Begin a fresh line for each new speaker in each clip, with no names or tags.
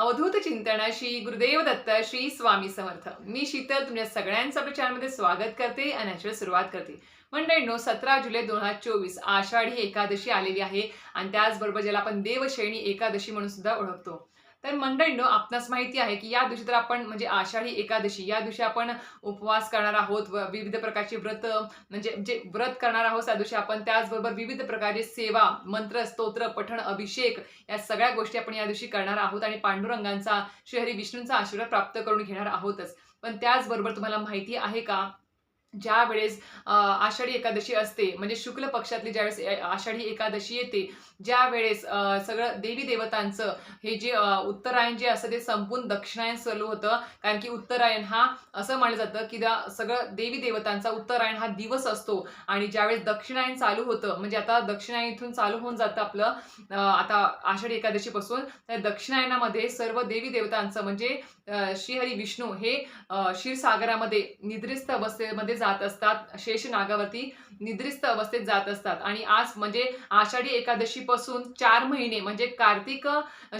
अवधूत चिंतन श्री गुरुदेव दत्त श्री स्वामी समर्थ. मी शीतल तुमच्या सगळ्यांचं प्रचारमध्ये स्वागत करते आणि याच्यावर सुरुवात करते. मंडळींनो सतरा जुलै दोन हजार चोवीस आषाढी एकादशी आलेली आहे आणि त्याचबरोबर ज्याला आपण देवशैणी एकादशी म्हणून सुद्धा ओळखतो. तर मंडळींनो आपणास माहिती आहे की या दिवशी तर आपण म्हणजे आषाढी एकादशी या दिवशी आपण उपवास करणार आहोत. व विविध प्रकारची व्रत म्हणजे जे व्रत करणार आहोत त्या दिवशी आपण त्याचबरोबर विविध प्रकारचे सेवा मंत्र स्तोत्र पठण अभिषेक या सगळ्या गोष्टी आपण या दिवशी करणार आहोत आणि पांडुरंगांचा श्रीहरी विष्णूंचा आशीर्वाद प्राप्त करून घेणार आहोतच. पण त्याचबरोबर तुम्हाला माहिती आहे का ज्या वेळेस आषाढी एकादशी असते म्हणजे शुक्ल पक्षातली ज्यावेळेस आषाढी एकादशी येते ज्या वेळेस सगळं देवी देवतांचं हे जे उत्तरायण जे असतं ते संपून दक्षिणायन चालू होतं. कारण की उत्तरायण हा असं मानलं जातं की सगळं देवी देवतांचा उत्तरायण हा दिवस असतो. आणि ज्यावेळेस दक्षिणायन चालू होतं म्हणजे आता दक्षिणायन इथून चालू होऊन जातं आपलं आता आषाढी एकादशीपासून तर दक्षिणायनामध्ये सर्व देवी देवतांचं म्हणजे श्रीहरी विष्णू हे क्षीरसागरामध्ये निद्रिस्त अवस्थेमध्ये जात असतात शेष नागावरती निद्रिस्त अवस्थेत जात असतात. आणि आज म्हणजे आषाढी एकादशी पासून चार महिने म्हणजे कार्तिक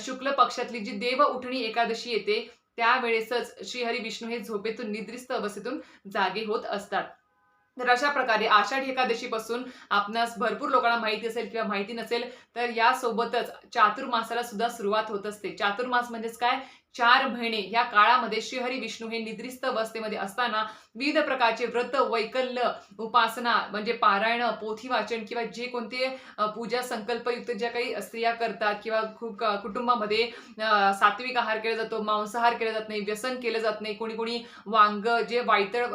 शुक्ल पक्षातली जी देव उठणी एकादशी येते त्यावेळेसच श्रीहरी विष्णू हे झोपेतून निद्रिस्त अवस्थेतून जागे होत असतात. तर अशा प्रकारे आषाढी एकादशीपासून आपणास भरपूर लोकांना माहिती असेल किंवा माहिती नसेल तर यासोबतच चातुर्मासाला सुद्धा सुरुवात होत असते. चातुर्मास म्हणजेच काय? चार महिने या काळामध्ये श्रीहरी विष्णू हे निद्रिस्त अवस्थेमध्ये असताना विविध प्रकारचे व्रत वैकल्य उपासना म्हणजे पारायण पोथी वाचन किंवा जे कोणते पूजा संकल्पयुक्त ज्या काही स्त्रिया करतात किंवा खूप कुटुंबामध्ये सात्विक आहार केला जातो मांसाहार केला जात नाही व्यसन केलं जात नाही कोणी कोणी वांग जे वायतळ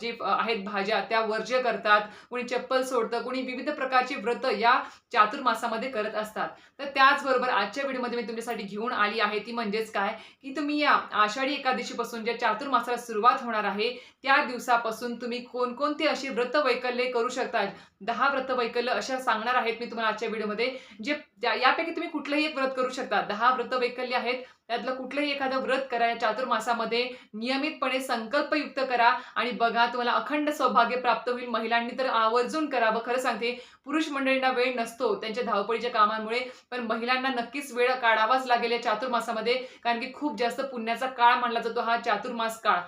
जे आहेत भाज्या त्या वर्ज्य करतात कोणी चप्पल सोडतं कोणी विविध प्रकारचे व्रत या चातुर्मासामध्ये करत असतात. तर त्याचबरोबर आजच्या व्हिडिओमध्ये मी तुमच्यासाठी घेऊन आली आहे ती म्हणजेच काय? की तुम्ही या आषाढी एकादशीपासून ज्या चातुर्मासाला सुरुवात होणार आहे त्या दिवसापासून तुम्ही कोणकोणते अशी व्रतवैकल्ये करू शकता? दहा व्रतवैकल्य अशा सांगणार आहेत मी तुम्हाला आजच्या व्हिडिओमध्ये जे ज्या यापैकी तुम्ही कुठलंही एक व्रत करू शकता. दहा व्रत वैकल्य आहेत. त्यातलं कुठलंही एखादं व्रत करा या चातुर्मासामध्ये. नियमितपणे संकल्पयुक्त करा आणि बघा तुम्हाला अखंड सौभाग्य प्राप्त होईल. महिलांनी तर आवर्जून करा व खरं सांगते पुरुष मंडळींना वेळ नसतो त्यांच्या धावपळीच्या कामांमुळे. पण महिलांना नक्कीच वेळ काढावाच लागेल या चातुर्मासामध्ये. कारण की खूप जास्त पुण्याचा काळ मानला जातो हा चातुर्मास काळ.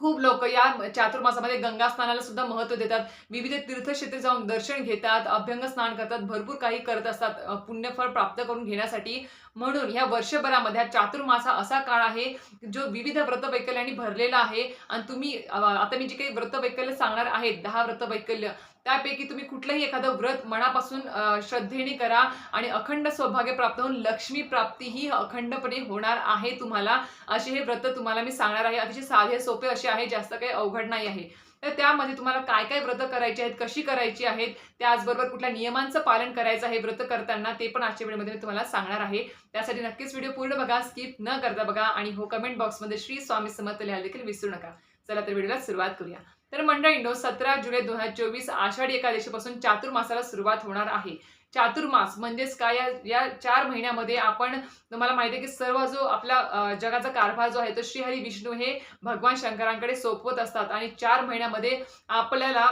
खूप लोक या चातुर्मासामध्ये गंगा स्नानाला सुद्धा महत्त्व देतात. विविध तीर्थक्षेत्रे जाऊन दर्शन घेतात अभ्यंग स्नान करतात भरपूर काही करत असतात पुण्यफळ प्राप्त करून घेण्यासाठी. म्हणून ह्या वर्षभरामध्ये हा चातुर्मासा असा काळ आहे जो विविध व्रतवैकल्यांनी भरलेला आहे. आणि तुम्ही आता मी जे काही व्रतवैकल्य सांगणार आहेत दहा व्रतवैकल्य त्यापैकी तुम्ही कुठलंही एखादं व्रत मनापासून श्रद्धेने करा आणि अखंड सौभाग्य प्राप्त होऊन लक्ष्मी प्राप्ती ही अखंडपणे होणार आहे तुम्हाला. असे हे व्रत तुम्हाला मी सांगणार आहे. अतिशय साधे सोपे असे आहे जास्त काही अवघड नाही आहे. तर त्यामध्ये तुम्हाला काय काय व्रत करायची आहेत कशी करायची आहेत त्याचबरोबर कुठल्या नियमांचं पालन करायचं आहे व्रत करताना ते पण आजच्या व्हिडिओमध्ये मी तुम्हाला सांगणार आहे. त्यासाठी नक्कीच व्हिडिओ पूर्ण बघा स्किप न करता बघा आणि हो कमेंट बॉक्समध्ये श्री स्वामी समर्थ लिहायला देखील विसरू नका. चला तर व्हिडिओला सुरुवात करूया. तर मंडळींनो सतरा जुलै दोन हजार चोवीस आषाढी एकादशीपासून चातुर्मासाला सुरुवात होणार आहे. चातुर्मास म्हणजेच काय? या या चार महिन्यामध्ये आपण तुम्हाला माहिती आहे की सर्व जो आपला जगाचा कारभार जो आहे तो श्रीहरी विष्णू हे भगवान शंकरांकडे सोपवत असतात. आणि चार महिन्यामध्ये आपल्याला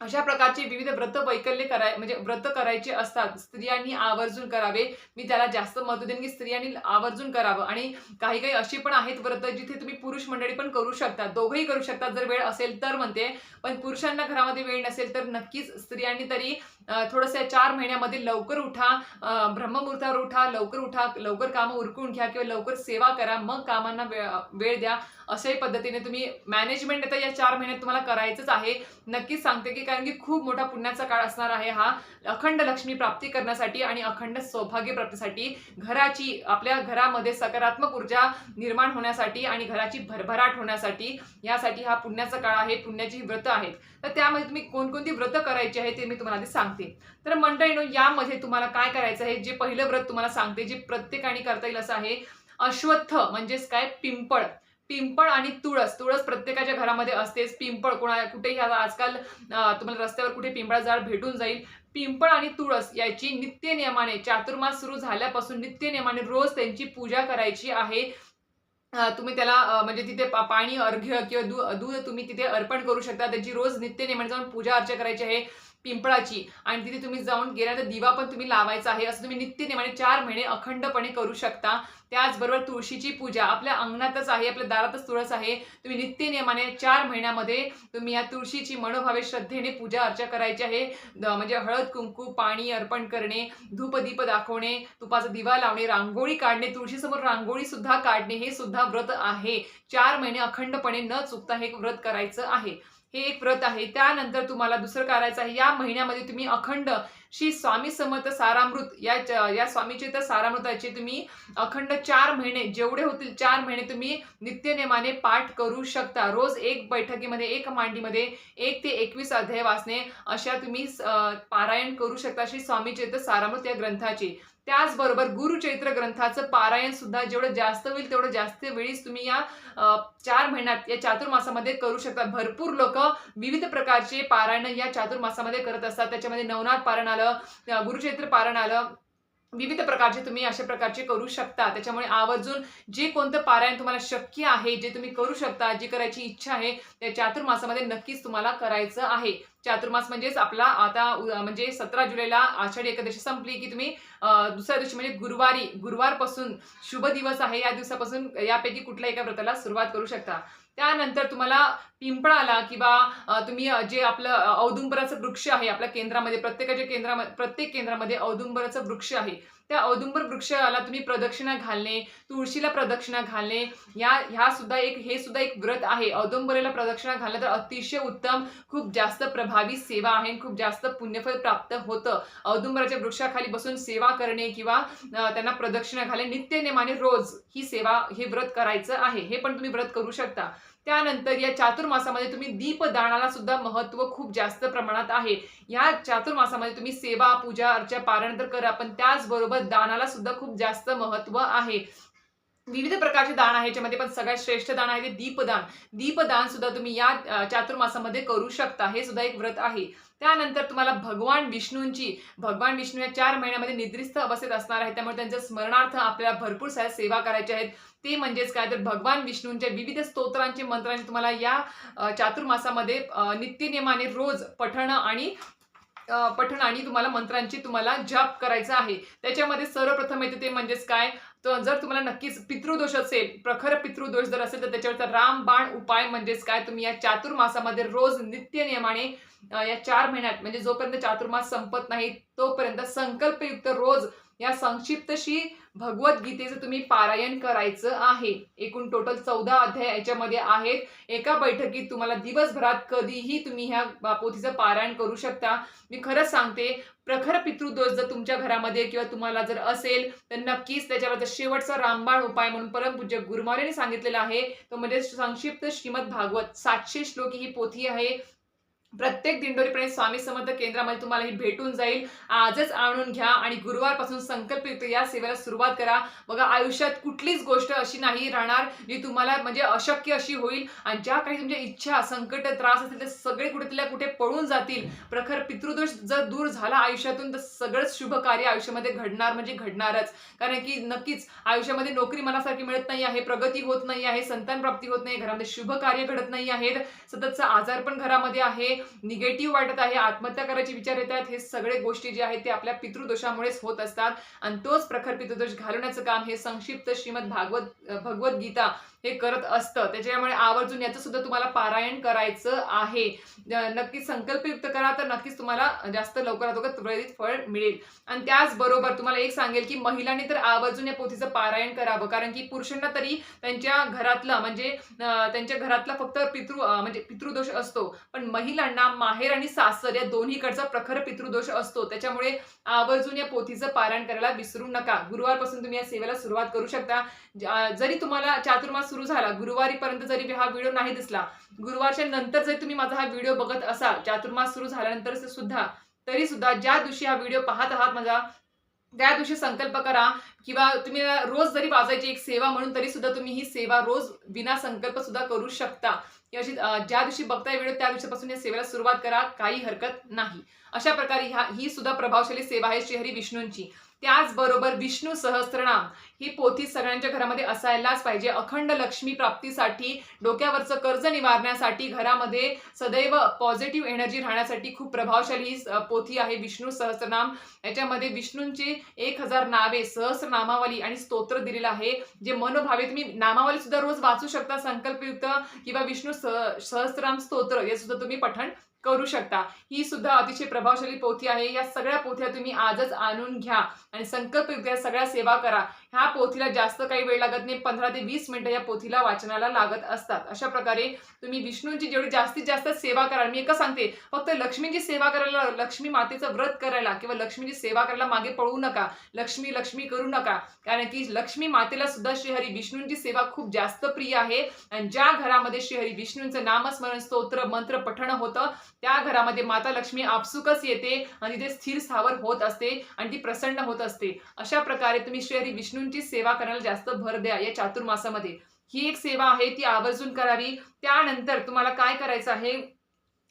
अशा प्रकारचे विविध व्रत वैकल्य कराय म्हणजे व्रत करायचे असतात. स्त्रियांनी आवर्जून करावे. मी त्याला जास्त महत्त्व देईन की स्त्रियांनी आवर्जून करावं. आणि काही काही अशी पण आहेत व्रत जिथे तुम्ही पुरुष मंडळी पण करू शकता. दोघंही करू शकतात जर वेळ असेल तर म्हणते. पण पुरुषांना घरामध्ये वेळ नसेल तर नक्कीच स्त्रियांनी तरी थोडंसं या चार महिन्यामध्ये लवकर उठा ब्रह्ममुहूर्तावर उठा लवकर उठा लवकर कामं उरकून घ्या किंवा लवकर सेवा करा. मग कामांना वेळ वेळ द्या. अशाही पद्धतीने तुम्ही मॅनेजमेंट आता या चार महिन्यात तुम्हाला करायचंच आहे. नक्कीच सांगते की कारण की खूप मोठा पुण्याचा काळ असणार आहे हा अखंड लक्ष्मी प्राप्ती करण्यासाठी आणि अखंड सौभाग्य प्राप्तीसाठी घराची आपल्या घरामध्ये सकारात्मक ऊर्जा निर्माण होण्यासाठी आणि घराची भरभराट होण्यासाठी यासाठी हा पुण्याचा काळ आहे पुण्याची व्रत आहेत. तर त्यामध्ये तुम्ही कोणकोणती व्रत करायची आहे ते मी तुम्हाला आधी सांगते. तर मंडळीनो यामध्ये तुम्हाला काय करायचं आहे जे पहिलं व्रत तुम्हाला सांगते जे प्रत्येकाने करता येईल असं आहे अश्वत्थ म्हणजेच काय पिंपळ. पिंपळ आणि तुळस तुळस प्रत्येकाच्या घरामध्ये असतेच. पिंपळ कोणा कुठेही आता आजकाल तुम्हाला रस्त्यावर कुठे पिंपळा झाड भेटून जाईल. पिंपळ आणि तुळस याची नित्य नियमाने चातुर्मास सुरू झाल्यापासून नित्य नियमाने रोज त्यांची पूजा करायची आहे. तुम्ही त्याला म्हणजे तिथे पा- पाणी अर्घ्य किंवा दू दूध तुम्ही तिथे अर्पण करू शकता. त्याची रोज नित्य नियमाने जाऊन पूजा अर्चा करायची आहे. पिंपळाची. आणि तिथे तुम्ही जाऊन गेल्यानंतर दिवा पण तुम्ही लावायचा आहे. असं तुम्ही नित्यनेमाने चार महिने अखंडपणे करू शकता. त्याचबरोबर तुळशीची पूजा आपल्या अंगणातच आहे आपल्या दारातच तुळस आहे. तुम्ही नित्यनियमाने चार महिन्यामध्ये तुम्ही या तुळशीची मनोभावे श्रद्धेने पूजा अर्चा करायची आहे. म्हणजे हळद कुंकू पाणी अर्पण करणे धूपदीप दाखवणे तुपाचा दिवा लावणे रांगोळी काढणे तुळशीसमोर रांगोळी सुद्धा काढणे हे सुद्धा व्रत आहे. चार महिने अखंडपणे न चुकता हे व्रत करायचं आहे. हे एक व्रत आहे. त्यानंतर तुम्हाला दुसरं करायचं आहे. या महिन्यामध्ये तुम्ही अखंड श्री स्वामी समर्थ सारामृत या या स्वामीचे तर सारामृताचे तुम्ही अखंड चार महिने जेवढे होतील चार महिने तुम्ही नित्यनेमाने पाठ करू शकता. रोज एक बैठकीमध्ये एक मांडीमध्ये एक ते एकवीस अध्याय वाचणे अशा तुम्ही पारायण करू शकता श्री स्वामी चरित्र सारामृत या ग्रंथाचे. त्याचबरोबर गुरुचैत्र ग्रंथाचं पारायण सुद्धा जेवढं जास्त होईल तेवढं जास्त वेळीच तुम्ही या चार महिन्यात या चातुर्मासामध्ये करू शकता. भरपूर लोक विविध प्रकारचे पारायण या चातुर्मासामध्ये करत असतात. त्याच्यामध्ये नवनाथ पारण आलं गुरुचैत्र पारायण आलं विविध प्रकारचे तुम्ही अशा प्रकारचे करू शकता. त्याच्यामुळे आवर्जून जे कोणतं पारायण तुम्हाला शक्य आहे जे तुम्ही करू शकता जी करायची इच्छा आहे त्या चातुर्मासामध्ये नक्कीच तुम्हाला करायचं आहे. चातुर्मास म्हणजेच आपला आता म्हणजे सतरा जुलैला आषाढी एकादशी संपली की तुम्ही दुसऱ्या दिवशी म्हणजे गुरुवारी गुरुवारपासून शुभ दिवस आहे या दिवसापासून यापैकी कुठल्या एका व्रताला सुरुवात करू शकता. त्यानंतर तुम्हाला पिंपळाला किंवा तुम्ही जे आपलं औदुंबराचं वृक्ष आहे आपल्या केंद्रामध्ये प्रत्येकाच्या केंद्रामध्ये प्रत्येक केंद्रामध्ये औदुंबराचं वृक्ष आहे त्या औदुंबर वृक्षाला तुम्ही प्रदक्षिणा घालणे तुळशीला प्रदक्षिणा घालणे या ह्या सुद्धा एक हे सुद्धा एक व्रत आहे. औदुंबरेला प्रदक्षिणा घालणं तर अतिशय उत्तम खूप जास्त प्रभावी सेवा आहे खूप जास्त पुण्यफल प्राप्त होतं. औदुंबराच्या वृक्षाखाली बसून सेवा करणे किंवा त्यांना प्रदक्षिणा घालणे नित्यनेमाने रोज ही सेवा हे व्रत करायचं आहे. हे पण तुम्ही व्रत करू शकता. त्यानंतर या चातुर्मासामध्ये तुम्ही दीपदानाला सुद्धा महत्त्व खूप जास्त प्रमाणात आहे. या चातुर्मासामध्ये तुम्ही सेवा पूजा अर्चा पारण तर करा पण त्याचबरोबर दानाला सुद्धा खूप जास्त महत्त्व आहे. विविध प्रकारचे दान आहे याच्यामध्ये पण सगळ्यात श्रेष्ठ दान आहे ते दीपदान. दीपदान सुद्धा तुम्ही या चातुर्मासामध्ये करू शकता. हे सुद्धा एक व्रत आहे. त्यानंतर तुम्हाला भगवान विष्णूंची भगवान विष्णू या चार महिन्यामध्ये निद्रिस्त अवस्थेत असणार आहे. त्यामुळे त्यांच्या स्मरणार्थ आपल्याला भरपूर साऱ्या सेवा करायच्या आहेत. ते म्हणजेच काय? तर भगवान विष्णूंच्या विविध स्तोत्रांचे मंत्रांचे तुम्हाला या चातुर्मासामध्ये नित्यनियमाने रोज पठणं आणि पठण आणि तुम्हाला मंत्रांची तुम्हाला जप करायचा आहे. त्याच्यामध्ये सर्वप्रथम येते ते म्हणजेच काय? तर जर तुम्हाला नक्कीच पितृदोष असेल प्रखर पितृदोष जर असेल तर त्याच्यावरचा रामबाण उपाय म्हणजेच काय? तुम्ही या चातुर्मासामध्ये रोज नित्य नियमाने या चार महिन्यात म्हणजे जोपर्यंत चातुर्मास संपत नाही तोपर्यंत संकल्पयुक्त रोज या संक्षिप्तशी भगवद्गीतेचं तुम्ही पारायण करायचं आहे. एकूण टोटल चौदा अध्याय याच्यामध्ये आहेत. एका बैठकीत तुम्हाला दिवसभरात कधीही तुम्ही ह्या पोथीचं पारायण करू शकता. मी खरंच सांगते प्रखर पितृदोष जर तुमच्या घरामध्ये किंवा तुम्हाला जर असेल तर नक्कीच त्याच्यावर शेवटचा रामबाण उपाय म्हणून परमपूज्य गुरुमारेने सांगितलेला आहे तो म्हणजे संक्षिप्त श्रीमद भागवत सातशे श्लोकी ही पोथी आहे. प्रत्येक दिंडोरीपणे स्वामी समर्थ केंद्रामध्ये तुम्हाला ही भेटून जाईल. आजच आणून घ्या आणि गुरुवारपासून संकल्पयुक्त या सेवेला सुरुवात करा. बघा आयुष्यात कुठलीच गोष्ट अशी नाही राहणार जी तुम्हाला म्हणजे अशक्य अशी होईल. आणि ज्या काही तुमच्या इच्छा संकट त्रास असतील ते सगळे कुठेतल्या कुठे पळून जातील. प्रखर पितृदोष जर दूर झाला आयुष्यातून तर सगळंच शुभ कार्य आयुष्यामध्ये घडणार म्हणजे घडणारच. कारण की नक्कीच आयुष्यामध्ये नोकरी मनासारखी मिळत नाही आहे प्रगती होत नाही आहे संतान प्राप्ती होत नाही घरामध्ये शुभ कार्य घडत नाही आहेत. सततचा आजार पण घरामध्ये आहे. निगेटिव्ह वाटत आहे आत्महत्या करायचे विचार येत आहेत हे सगळे गोष्टी जे आहेत ते आपल्या पितृदोषामुळेच होत असतात. आणि तोच प्रखर पितृदोष घालवण्याचं काम हे संक्षिप्त श्रीमद भागवत भगवद्गीता हे करत असतं. त्याच्यामुळे आवर्जून याचं सुद्धा तुम्हाला पारायण करायचं आहे. नक्की संकल्पयुक्त करा तर नक्कीच तुम्हाला जास्त लवकरात लवकर त्वरित फळ मिळेल. आणि त्याचबरोबर तुम्हाला एक सांगेल की महिलांनी तर आवर्जून या पोथीचं पारायण करावं. कारण की पुरुषांना तरी त्यांच्या घरातलं म्हणजे त्यांच्या घरातला फक्त पितृ म्हणजे पितृदोष असतो. पण महिलांना माहेर आणि सासर या दोन्हीकडचा प्रखर पितृदोष असतो. त्याच्यामुळे आवर्जून या पोथीचं पारायण करायला विसरू नका. गुरुवारपासून तुम्ही या सेवेला सुरुवात करू शकता. जरी तुम्हाला चातुर्मास सुरू झाला गुरुवारीपर्यंत जरी हा व्हिडिओ नाही दिसला गुरुवारच्या नंतर जरी तुम्ही माझा हा व्हिडिओ बघत असाल चातुर्मास सुरू झाल्यानंतर सुद्धा तरी सुद्धा ज्या दिवशी हा व्हिडिओ पाहत आहात माझा त्या दिवशी संकल्प करा किंवा तुम्ही रोज जरी वाजायची एक सेवा म्हणून तरी सुद्धा तुम्ही ही सेवा रोज विना संकल्प सुद्धा करू शकता. किंवा ज्या दिवशी बघताय व्हिडिओ त्या दिवशीपासून या सेवेला सुरुवात करा. काही हरकत नाही. अशा प्रकारे ह्या ही सुद्धा प्रभावशाली सेवा आहे श्रीहरी विष्णूंची. त्याचबरोबर विष्णू सहस्त्रनाम ही पोथी सगळ्यांच्या घरामध्ये असायलाच पाहिजे. अखंड लक्ष्मी प्राप्तीसाठी डोक्यावरचं कर्ज निवारण्यासाठी घरामध्ये सदैव पॉझिटिव्ह एनर्जी राहण्यासाठी खूप प्रभावशाली ही पोथी आहे विष्णू सहस्त्रनाम याच्यामध्ये विष्णूंची एक हजार नावे सहस्रनामावली आणि स्तोत्र दिलेलं आहे. जे मनोभावे तुम्ही नामावली सुद्धा रोज वाचू शकता संकल्पयुक्त किंवा विष्णू सह सहस्त्रनाम स्तोत्र हे सुद्धा तुम्ही पठण करू शकता. ही सुद्धा अतिशय प्रभावशाली पोथी आहे. या सगळ्या पोथ्या तुम्ही आजच आणून घ्या आणि संकल्पयुक्त या सगळ्या सेवा करा. ह्या पोथीला जास्त काही वेळ लागत नाही. पंधरा ते वीस मिनिटं या पोथीला वाचनाला लागत असतात. अशा प्रकारे तुम्ही विष्णूंची जेवढी जास्तीत जास्त सेवा कराल मी एकच सांगते फक्त लक्ष्मीची सेवा करायला लक्ष्मी मातेचं व्रत करायला किंवा लक्ष्मीची सेवा करायला मागे पळू नका. लक्ष्मी लक्ष्मी करू नका. कारण की लक्ष्मी मातेला सुद्धा श्रीहरी विष्णूंची सेवा खूप जास्त प्रिय आहे. आणि ज्या घरामध्ये श्रीहरी विष्णूंचं नामस्मरण स्तोत्र मंत्र पठण होतं त्या घरामध्ये माता लक्ष्मी आपसुकच येते आणि ते स्थिर स्थावर होत असते आणि ती प्रसन्न होत असते. अशा प्रकारे तुम्ही श्रीहरी विष्णूंची सेवा करायला जास्त भर द्या या चातुर्मासामध्ये. ही एक सेवा आहे ती आवर्जून करावी. त्यानंतर तुम्हाला काय करायचं आहे?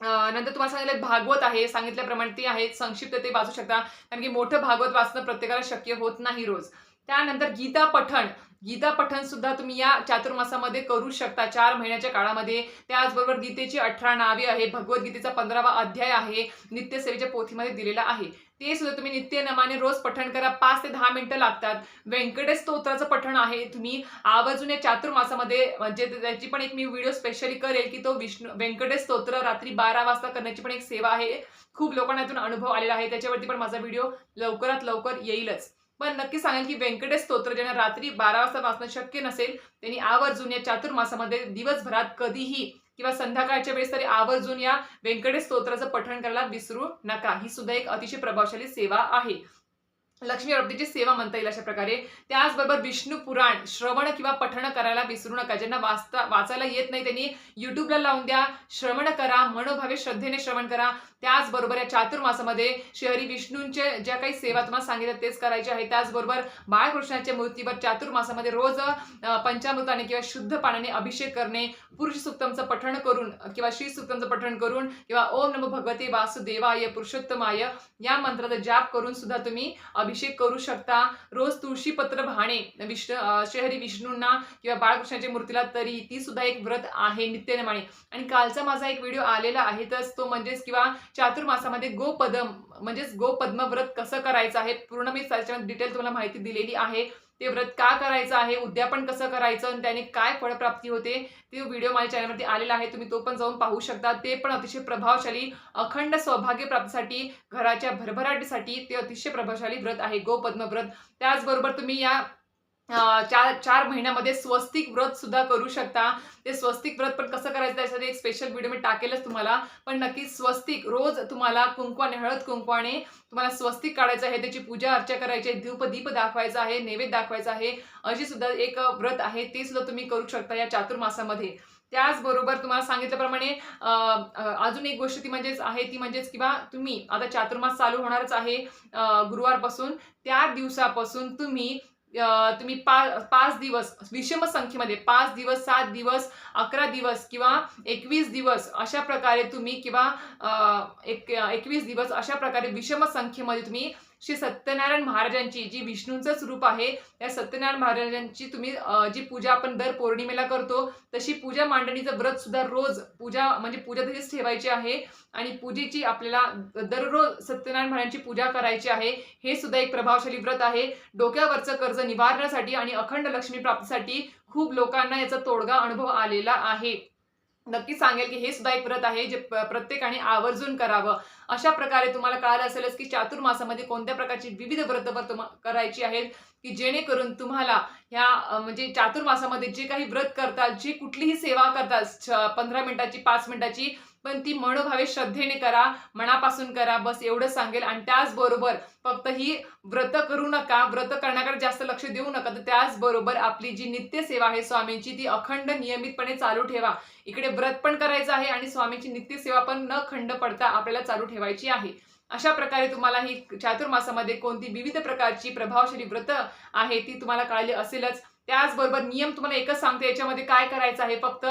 नंतर तुम्हाला सांगितलं भागवत आहे सांगितल्याप्रमाणे ते आहे संक्षिप्त ते वाचू शकता. कारण की मोठं भागवत वाचणं प्रत्येकाला शक्य होत नाही रोज. त्यानंतर गीता पठण. गीता पठन सुद्धा तुम्ही या चातुर्मासामध्ये करू शकता. चार महिन्याच्या काळामध्ये त्याचबरोबर गीतेची अठरा नावे आहे भगवद्गीतेचा पंधरावा अध्याय आहे. नित्यसेवेच्या पोथीमध्ये दिलेला आहे. ते सुद्धा तुम्ही नित्यनमाने रोज पठण करा. पाच ते दहा मिनिटं लागतात. व्यंकटेश स्तोत्राचं पठण आहे. तुम्ही आवर्जून या चातुर्मासामध्ये म्हणजे त्याची पण एक मी व्हिडिओ स्पेशली करेल की तो विष्णू व्यंकटेश स्तोत्र रात्री बारा वाजता करण्याची पण एक सेवा आहे. खूप लोकांना यातून अनुभव आलेला आहे. त्याच्यावरती पण माझा व्हिडिओ लवकरात लवकर येईलच. पण नक्की सांगेल की व्यंकटेश स्तोत्र ज्यांना रात्री बारा वाजता वाचणं शक्य नसेल त्यांनी आवर्जून या चातुर्मासामध्ये दिवसभरात कधीही किंवा संध्याकाळच्या वेळेस तरी आवर्जून या व्यंकटेश स्तोत्राचं पठण करायला विसरू नका. ही सुद्धा एक अतिशय प्रभावशाली सेवा आहे. लक्ष्मी प्राप्तीची सेवा म्हणता येईल अशा प्रकारे. त्याचबरोबर विष्णू पुराण श्रवण किंवा पठण करायला विसरू नका. ज्यांना वाचता वाचायला येत नाही त्यांनी युट्यूबला लावून द्या. श्रवण करा मनोभावे श्रद्धेने श्रवण करा. त्याचबरोबर या चातुर्मासामध्ये शहरी विष्णूंचे ज्या काही सेवा तुम्हाला सांगितल्या तेच करायचे आहे. त्याचबरोबर बाळकृष्णाच्या मूर्तीवर चातुर्मासामध्ये रोज पंचामृताने किंवा शुद्ध पाण्याने अभिषेक करणे पुरुष सुक्तमचं पठण करून किंवा श्री सुक्तमचं पठण करून किंवा ओम नमो भगवते वासुदेवाय पुरुषोत्तमाय या मंत्राचा जाप करून सुद्धा तुम्ही अभि अभिषेक करू शकता. रोज तुळशी पत्र वाहणे विष्णू श्रीहरी विष्णूंना किंवा बाळकृष्णाच्या मूर्तीला तरी ती सुद्धा एक व्रत आहे नित्यनेमाने आणि कालचा माझा एक व्हिडिओ आलेला आहे तरच तो म्हणजेच किंवा चातुर्मासामध्ये गोपदम म्हणजेच गोपद्म व्रत कसं करायचं आहे पूर्ण मी त्याच्यामध्ये डिटेल तुम्हाला माहिती दिलेली आहे. ते व्रत का करायचं आहे उद्यापन कसं करायचं आणि त्याने काय फळप्राप्ती होते ते व्हिडिओ माझ्या चॅनलवरती आलेला आहे तुम्ही तो पण जाऊन पाहू शकता. ते पण अतिशय प्रभावशाली अखंड सौभाग्य प्राप्तीसाठी घराच्या भरभराटीसाठी ते अतिशय प्रभावशाली व्रत आहे गोपद्म व्रत. त्याचबरोबर तुम्ही या चार चार महिन्यामध्ये स्वस्तिक व्रत सुद्धा करू शकता. ते स्वस्तिक व्रत पण कसं करायचं त्यासाठी एक स्पेशल व्हिडिओ मी टाकेलच तुम्हाला. पण नक्की स्वस्तिक रोज तुम्हाला कुंकवाने हळद कुंकवाने तुम्हाला स्वस्तिक काढायचं आहे. त्याची पूजा अर्चा करायची आहे. धूप दीप दाखवायचा आहे. नैवेद्य दाखवायचा आहे. अशी सुद्धा एक व्रत आहे. ते सुद्धा तुम्ही करू शकता या चातुर्मासामध्ये. त्याचबरोबर तुम्हाला सांगितल्याप्रमाणे अजून एक गोष्ट ती म्हणजेच आहे. ती म्हणजेच किंवा तुम्ही आता चातुर्मास चालू होणारच आहे गुरुवारपासून. त्या दिवसापासून तुम्ही तुम्ही पा पाच दिवस विषम संख्येमध्ये पाच दिवस सात दिवस अकरा दिवस किंवा एकवीस दिवस अशा प्रकारे तुम्ही किंवा एक एकवीस दिवस अशा प्रकारे विषम संख्येमध्ये तुम्ही श्री सत्यनारायण महाराजांची जी विष्णूंचं स्वरूप आहे त्या सत्यनारायण महाराजांची तुम्ही जी पूजा आपण दर पौर्णिमेला करतो तशी पूजा मांडणीचं व्रत सुद्धा रोज पूजा म्हणजे पूजा तशीच ठेवायची आहे आणि पूजेची आपल्याला दररोज सत्यनारायण महाराजांची पूजा करायची आहे हे सुद्धा एक प्रभावशाली व्रत आहे. डोक्यावरचं कर्ज निवारण्यासाठी आणि अखंड लक्ष्मी प्राप्तीसाठी खूप लोकांना याचा तोडगा अनुभव आलेला आहे. नक्की सांगेल की हे सुद्धा एक व्रत आहे जे प्रत्येकाने आवर्जून करावं. अशा प्रकारे तुम्हाला कळालं असेलच की चातुर्मासामध्ये कोणत्या प्रकारची विविध व्रत तुम्हा करायची आहेत की जेणेकरून तुम्हाला ह्या म्हणजे चातुर्मासामध्ये जे काही व्रत करतात जी कुठलीही सेवा करतात पंधरा मिनिटाची पाच मिनिटाची पण ती मनोभावे श्रद्धेने करा मनापासून करा बस एवढं सांगेल. आणि त्याचबरोबर फक्त ही व्रत करू नका व्रत करण्याकडे जास्त लक्ष देऊ नका तर त्याचबरोबर आपली जी नित्य सेवा आहे स्वामींची ती अखंड नियमितपणे चालू ठेवा. इकडे व्रत पण करायचं आहे आणि स्वामींची नित्य सेवा पण न खंड पडता आपल्याला चालू ठेवायची आहे. अशा प्रकारे तुम्हाला ही चातुर्मासामध्ये कोणती विविध प्रकारची प्रभावशाली व्रत आहे ती तुम्हाला कळाली असेलच. त्याचबरोबर नियम तुम्हाला एकच सांगते याच्यामध्ये काय करायचं आहे? फक्त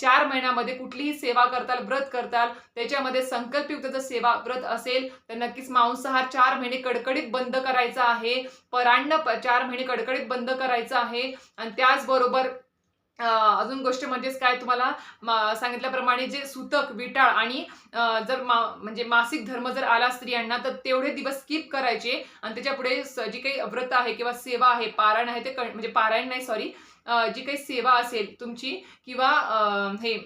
चार महिन्यामध्ये कुठलीही सेवा करताल व्रत करताल त्याच्यामध्ये संकल्पयुक्त जर सेवा व्रत असेल तर नक्कीच मांसाहार चार महिने कडकडीत बंद करायचा आहे. परान्न प- चार महिने कडकडीत बंद करायचं आहे. आणि त्याचबरोबर अजून गोष्ट म्हणजेच काय तुम्हाला मा- सांगितल्याप्रमाणे जे सुतक विटाळ आणि जर मा म्हणजे मासिक धर्म जर आला स्त्रियांना तर तेवढे दिवस स्किप करायचे आणि त्याच्या पुढे स- जी काही व्रत आहे किंवा सेवा आहे पारायण आहे ते म्हणजे पारायण नाही सॉरी जी काही सेवा असेल तुमची किंवा हे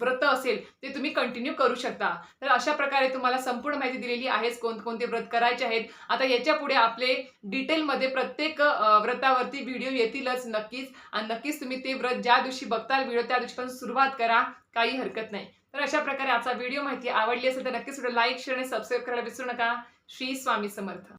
व्रत असेल ते तुम्ही कंटिन्यू करू शकता. तर अशा प्रकारे तुम्हाला संपूर्ण माहिती दिलेली आहेच कोणकोणते व्रत करायचे आहेत. आता याच्यापुढे आपले डिटेलमध्ये प्रत्येक व्रतावरती व्हिडिओ येतीलच नक्कीच. आणि नक्कीच तुम्ही ते व्रत ज्या दिवशी बघताल व्हिडिओ त्या दिवशी पण सुरुवात करा काही हरकत नाही. तर अशा प्रकारे आजचा व्हिडिओ माहिती आवडली असेल तर नक्कीच व्हिडिओ लाईक शेअर आणि सबस्क्राईब करायला विसरू नका. श्री स्वामी समर्थ.